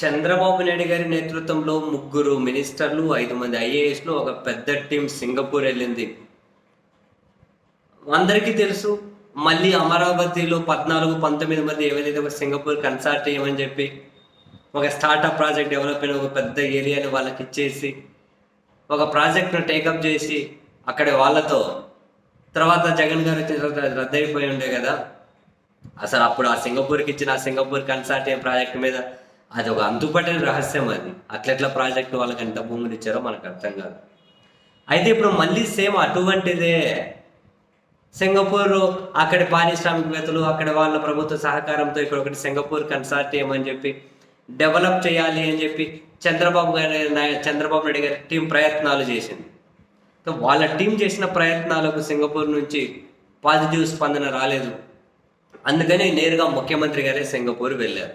చంద్రబాబు నాయుడు గారి నేతృత్వంలో ముగ్గురు మినిస్టర్లు ఐదు మంది ఐఏఎస్లు ఒక పెద్ద టీం సింగపూర్ వెళ్ళింది. అందరికీ తెలుసు మళ్ళీ అమరావతిలో పద్నాలుగు పంతొమ్మిది మంది ఏవైతే సింగపూర్ కన్సల్ట్ చేయమని చెప్పి ఒక స్టార్టప్ ప్రాజెక్ట్ డెవలప్ అయిన ఒక పెద్ద ఏరియాని వాళ్ళకి ఇచ్చేసి ఒక ప్రాజెక్ట్ను టేకప్ చేసి అక్కడ వాళ్ళతో తర్వాత జగన్ గారు వచ్చిన తర్వాత రద్దయిపోయి ఉండే కదా. అసలు అప్పుడు ఆ సింగపూర్కి ఇచ్చిన ఆ సింగపూర్ కన్సార్టియం ప్రాజెక్ట్ మీద అది ఒక అంతుపట్టని రహస్యం అది. అట్లెట్లా ప్రాజెక్ట్ వాళ్ళకి ఎంత భూములు ఇచ్చారో మనకు అర్థం కాదు. అయితే ఇప్పుడు మళ్ళీ సేమ్ అటువంటిదే సింగపూర్ అక్కడి పారిశ్రామికవేత్తలు అక్కడ వాళ్ళ ప్రభుత్వ సహకారంతో ఇక్కడ ఒకటి సింగపూర్ కన్సార్టియం అని చెప్పి డెవలప్ చేయాలి అని చెప్పి చంద్రబాబు గారి చంద్రబాబు నాయుడు గారి టీం ప్రయత్నాలు చేసింది. వాళ్ళ టీం చేసిన ప్రయత్నాలకు సింగపూర్ నుంచి పాజిటివ్ స్పందన రాలేదు. అందుకని నేరుగా ముఖ్యమంత్రి గారే సింగపూర్ వెళ్ళారు.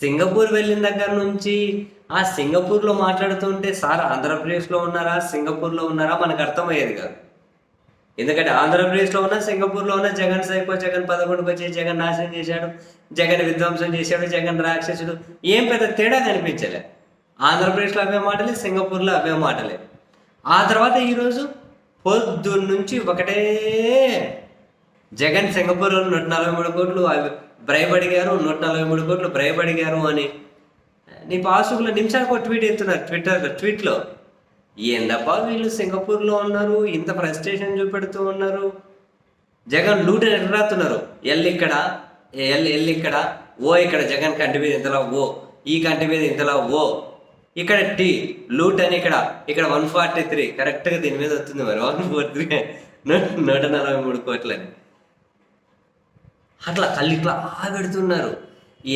సింగపూర్ వెళ్ళిన దగ్గర నుంచి ఆ సింగపూర్లో మాట్లాడుతుంటే సార్ ఆంధ్రప్రదేశ్లో ఉన్నారా? సింగపూర్లో ఉన్నారా? మనకు అర్థమయ్యేది కాదు. ఎందుకంటే ఆంధ్రప్రదేశ్లో ఉన్న సింగపూర్లో ఉన్న జగన్ సైకో జగన్ పదకొండుకి వచ్చి జగన్ నాశనం చేశాడు జగన్ విధ్వంసం చేశాడు జగన్ రాక్షసుడు. ఏం పెద్ద తేడా కనిపించలే. ఆంధ్రప్రదేశ్లో అవే మాటలే సింగపూర్లో అవే మాటలే. ఆ తర్వాత ఈరోజు పొద్దున్న నుంచి ఒకటే జగన్ సింగపూర్ నూట నలభై మూడు కోట్లు అవి బ్రైబ్ అడిగారు నూట నలభై మూడు కోట్లు బ్రైబ్ అడిగారు అని. నీ పాసుకుల నిమిషానికి ఒక ట్వీట్ ఎత్తున్నారు ట్విట్టర్ ట్వీట్లో ఏందబ్బా వీళ్ళు సింగపూర్లో ఉన్నారు ఇంత ఫ్రస్ట్రేషన్ చూపెడుతూ ఉన్నారు. జగన్ లూట ఎర్రాతున్నారు ఎల్ ఇక్కడ ఎల్ ఎల్ ఇక్కడ ఓ ఇక్కడ జగన్ కంటి మీద ఇంతలా ఓ. ఈ కంటి మీద ఇంతలా ఓ. ఇక్కడ టీ లూట్ అని ఇక్కడ ఇక్కడ వన్ ఫార్టీ త్రీ కరెక్ట్గా దీని మీద వస్తుంది మరి వన్ ఫోర్ త్రీ నూట నలభై మూడు కోట్లని. అట్లా కళ్ళు ఇట్లా పెడుతున్నారు.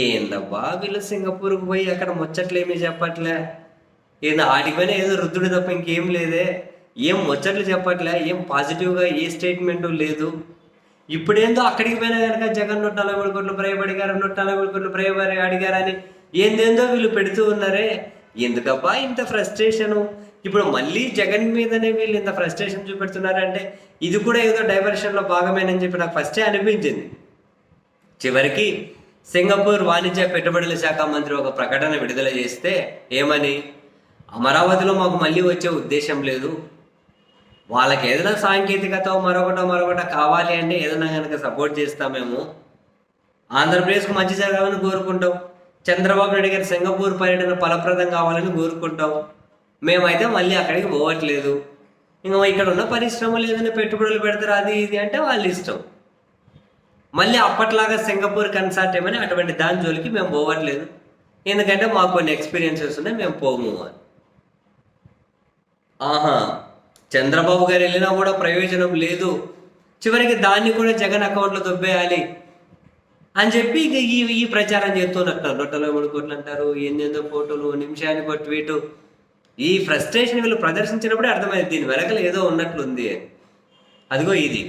ఏందబ్బా వీళ్ళు సింగపూర్కి పోయి అక్కడ ముచ్చట్లు ఏమీ చెప్పట్లే. ఏదో ఆడికి పోయినా ఏదో రుద్దుడు తప్ప ఇంకేం లేదే. ఏం ముచ్చట్లు చెప్పట్లే ఏం పాజిటివ్గా ఏ స్టేట్మెంటు లేదు. ఇప్పుడేందో అక్కడికి పోయినా కనుక జగన్ నూట నలభై మూడు కోట్లు ప్రయపడిగారు నూట నలభై మూడు కోట్లు ప్రయపడి అడిగారని ఏందేందో వీళ్ళు పెడుతూ ఉన్నారే. ఎందుకబ్బా ఇంత ఫ్రస్ట్రేషను? ఇప్పుడు మళ్ళీ జగన్ మీదనే వీళ్ళు ఇంత ఫ్రస్ట్రేషన్ చూపెడుతున్నారంటే ఇది కూడా ఏదో డైవర్షన్లో భాగమేనని చెప్పి నాకు ఫస్టే అనిపించింది. చివరికి సింగపూర్ వాణిజ్య పెట్టుబడుల శాఖ మంత్రి ఒక ప్రకటన విడుదల చేస్తే ఏమని? అమరావతిలో మాకు మళ్ళీ వచ్చే ఉద్దేశం లేదు. వాళ్ళకి ఏదైనా సాంకేతికత మరొకటో మరొకట కావాలి అంటే ఏదైనా కనుక సపోర్ట్ చేస్తామేమో ఆంధ్రప్రదేశ్కు మంచి జరగాలని కోరుకుంటాం. చంద్రబాబు నాయుడు గారి సింగపూర్ పర్యటన ఫలప్రదం కావాలని కోరుకుంటాం. మేమైతే మళ్ళీ అక్కడికి పోవట్లేదు. ఇంకా ఇక్కడ ఉన్న పరిశ్రమలు ఏదైనా పెట్టుబడులు పెడతారు అది ఇది అంటే వాళ్ళ ఇష్టం. మళ్ళీ అప్పట్లాగా సింగపూర్ కన్సల్ట్ ఏమని అటువంటి దాని జోలికి మేము పోవట్లేదు. ఎందుకంటే మాకు కొన్ని ఎక్స్పీరియన్సెస్ ఉన్నాయి మేము పోము అని. ఆహా చంద్రబాబు గారు వెళ్ళినా కూడా ప్రయోజనం లేదు. చివరికి దాన్ని కూడా జగన్ అకౌంట్లో దొబ్బేయాలి అని చెప్పి ఇక ఈ ఈ ప్రచారం చేస్తున్నట్టు నొట్టలో మూడు కోట్లు అంటారు ఎన్నెందో ఫోటోలు నిమిషానికి ఒక ట్వీటు ఈ ఫ్రస్ట్రేషన్ వీళ్ళు ప్రదర్శించినప్పుడే అర్థమైంది దీని వెనకలు ఏదో ఉన్నట్లుంది అదిగో ఇది.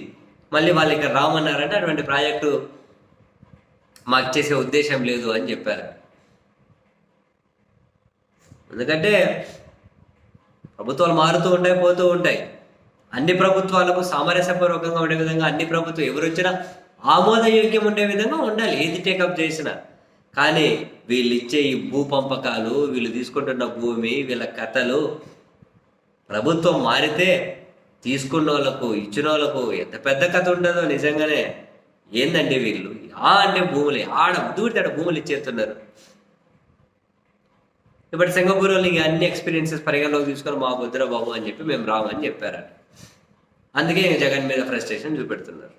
మళ్ళీ వాళ్ళు ఇక్కడ రామన్నారంటే అటువంటి ప్రాజెక్టు మాకు చేసే ఉద్దేశం లేదు అని చెప్పారు. ఎందుకంటే ప్రభుత్వాలు మారుతూ ఉంటాయి పోతూ ఉంటాయి. అన్ని ప్రభుత్వాలకు సామరస్యపూర్వకంగా ఉండే విధంగా అన్ని ప్రభుత్వం ఎవరు వచ్చినా ఆమోదయోగ్యం ఉండే విధంగా ఉండాలి. ఏది టేకప్ చేసినా. కానీ వీళ్ళు ఇచ్చే ఈ భూ పంపకాలు వీళ్ళు తీసుకుంటున్న భూమి వీళ్ళ కథలు ప్రభుత్వం మారితే తీసుకున్న వాళ్ళకు ఇచ్చిన వాళ్ళకు ఎంత పెద్ద కథ ఉండదో నిజంగానే. ఏందండి వీళ్ళు? ఆ అంటే భూములే. ఆడ దూడితే ఆడ భూములు ఇచ్చేస్తున్నారు. ఇప్పుడు సింగపూర్ వాళ్ళు ఇంకా అన్ని ఎక్స్పీరియన్సెస్ పరిగణలోకి తీసుకొని మా వద్దురా బాబు అని చెప్పి మేము రామని చెప్పారు అందుకే జగన్ మీద ఫ్రస్ట్రేషన్ చూపెడుతున్నారు.